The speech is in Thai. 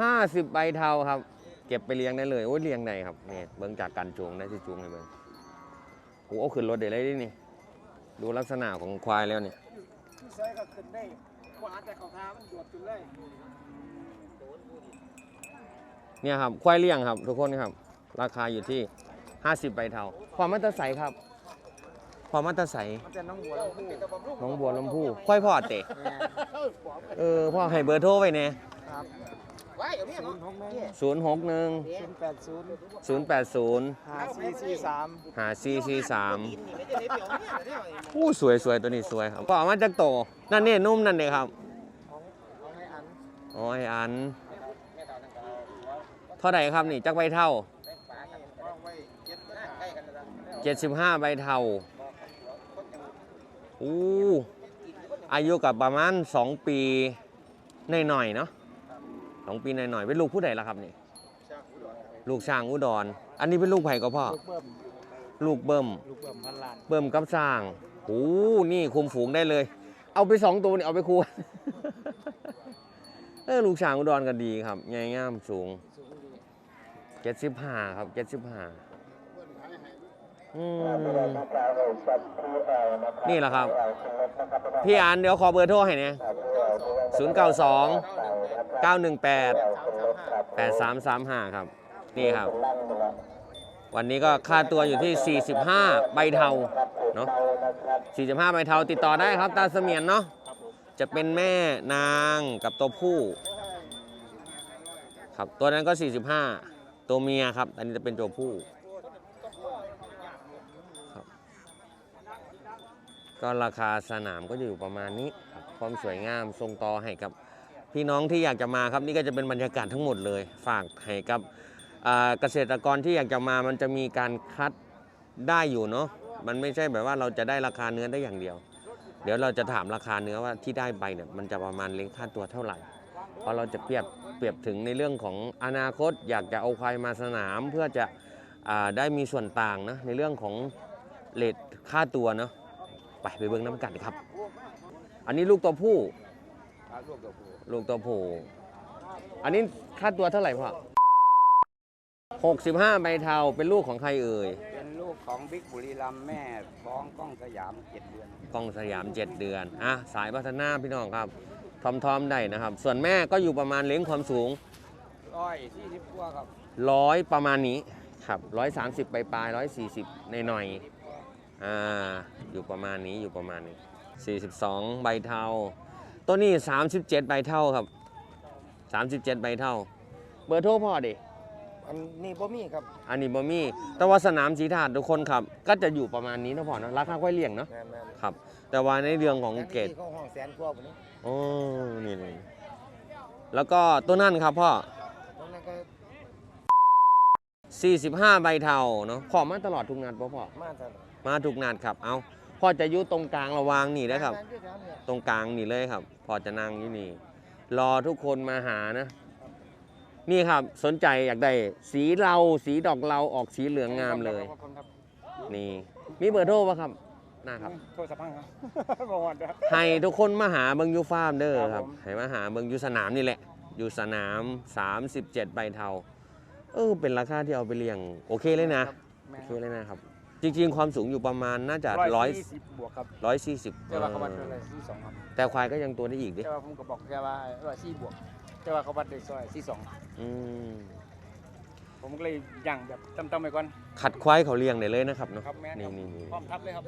ห้าสิบใบเทาครับ เก็บไปเลี้ยงได้เลยโอ้ยเลี้ยงได้ครับนี่เบิ่งจากการจูงได้ที่จูงเลยเบิ่งโอ้เอาขึ้นรถได้เลยดินี่ ดูลักษณะของควายแล้วเนี่ยที่ใช้ก็ขึ้นได้กว่าแต่ของทามันโดดขึ้นเลยเนี่ยครับควายเลี้ยงครับ ทุกคนครับ ราคาอยู่ที่ 50ใบเทาความมัตตใสครับ ความมัตตใสมันจะน้องบัวลำพูน้องบัวลำพูควายพ่อเตะเออพ่อให้เบอร์โทรไว้เนี่ยครับ ว้ายเดี๋ยวนี้ศูนย์หกหนึ่งศูนย์หกหนึ่งศูนย์แปดศูนย์ศูนย์แปดศูนย์ห้าสี่สี่สามหาซีซีสามไม่ได้เดี๋ยวเนี่ยเดี๋ยวเนี่ยอู้สวยสวยตัวนี้สวยครับก็เอามาจากโตนั่นนี่นุ่มนั่นเลยครับของของให้อันอ๋อไออันเท่าไหร่ครับนี่จักใบเท่าว่างไว้เจ็ดหน้าใกล้กันนะ75ใบเท่าอู้อายุกับประมาณ2ปีหน่อยๆเนาะ สองปีหน่อยๆเป็นลูกผู้ใดล่ะครับนี่ช่างอุดรลูกช่างอุดร อันนี้เป็นลูกไผ่ก็พ่อลูกเบิ้มลูกเบิ่มลูกเบิ้มพันล้านเบิ่มกับสร้างโอ้นี่คุมฝูงได้เลย เอาไปสองตัวนี่เอาไปคูเออลูกช้างอุดรก็ดีครับใหญ่งามสูงสูงดีเจ็ดสิบห้าครับเจ็ดสิบห้าอืมนี่แหละครับ พี่อันเดี๋ยวขอเบอร์โทรให้เนี่ยศูนย์เก้าสอง เก้าหนึ่งแปดแปดสามสามห้าครับ นี่ครับ วันนี้ก็ค่าตัวอยู่ที่ 45 ใบเทาเนาะ45 ใบเทาติดต่อได้ครับ ตาเสมียนเนาะจะเป็นแม่นางกับตัวผู้ ครับตัวนั้นก็ 45 ตัวเมียครับ อันนี้จะเป็นตัวผู้ครับก็ราคาสนามก็จะอยู่ประมาณนี้ครับความสวยงามทรงต่อให้กับ พี่น้องที่อยากจะมาครับนี่ก็จะเป็นบรรยากาศทั้งหมดเลย ฝากให้กับเกษตรกรที่อยากจะมามันจะมีการคัดได้อยู่เนาะมันไม่ใช่แบบว่าเราจะได้ราคาเนื้อได้อย่างเดียว เดี๋ยวเราจะถามราคาเนื้อว่าที่ได้ไปเนี่ยมันจะประมาณเลี้ยงค่าตัวเท่าไหร่ เพราะเราจะเปรียบเปรียบถึงในเรื่องของอนาคต อยากจะเอาควายมาสนามเพื่อจะอได้มีส่วนต่างนะในเรื่องของเลทค่าตัวเนาะไปไปเบิ้งน้ำกันครับ อันนี้ลูกตัวผู้ ครับลูกตัวผู้ลูกตัวผู้อันนี้ค่าตัวเท่าไหร่พ่อ65ใบเทาเป็นลูกของใครเอ่ย เป็นลูกของบิ๊กบุรีรัมย์แม่ท้องกล้องสยามเจ็ดเดือนกล้องสยาม7เดือนอะสายพัฒนาพี่น้องครับ ทอมทอมๆได้นะครับ ส่วนแม่ก็อยู่ประมาณเลี้ยงความสูงร้อยสี่สิบกว่าครับร้อยประมาณนี้ครับร้อยสามสิบปลายร้อยสี่สิบในหน่อยๆอ่าอยู่ประมาณนี้อยู่ประมาณนี้สี่สิบสองใบเทา ตัวนี้สามสิบเจ็ดใบเท่าครับสามสิบเจ็ดใบเท่า เบอร์โทรพ่อดิ อันนี้บ่มีครับอันนี้บ่มีแต่ว่าสนามสีถาดทุกคนครับ ก็จะอยู่ประมาณนี้นะพ่อเนอะราคาค่อยเลี่ยงเนาะแม่แม่ครับ แต่ว่าในเรื่องของเกรดเขาห้องแสนกว่าผมนี้โอ้นี่นี่แล้วก็ตัวนั่นครับพ่อ ตรงนั้นก็45 ใบเทาเนาะขอมาตลอดทุกงานพ่อพ่อ มาจากมาทุกงานครับ เอา พ่อจะอยู่ตรงกลางระวางนี่นะครับแม่อยู่แถวเนี่ยตรงกลางนี่เลยครับ พอจะนั่งอยู่นี่ รอทุกคนมาหานะ นี่ครับสนใจอยากได้สีเราสีดอกเราออกสีเหลืองงามเลยขอบคุณครับนี่มีเบอร์โทรป่ะครับน่าครับ โทรศัพท์พังครับบอกว่าเด้อให้ทุกคนมาหาเบิงอยูฟาร์มเด้อคครัรับบ ผม ให้มาหาเบิงอยูสนามนี่แหละ อยู่สนาม 37 ใบเทา เออเป็นราคาที่เอาไปเลี้ยง โอเคเลยนะแม่โอเคเลยนะครับ จริง ๆ ความสูงอยู่ประมาณน่าจะร้อยสี่สิบบวกครับร้อยสี่สิบแต่ว่าเขาวัดด้วยอะไรที่สองครับแต่ควายก็ยังตัวได้อีกดิแต่ว่าผมก็บอกแค่ว่าร้อยสี่บวก แต่ว่าเขาวัดด้วยซอยสี่สองอืมผมก็เลยย่างแบบจำๆไปก่อนขัดควายเขาเลี้ยงได้เลยนะครับเนาะครับแม่นนี่ครับนี่นี่ พร้อมทับเลยครับ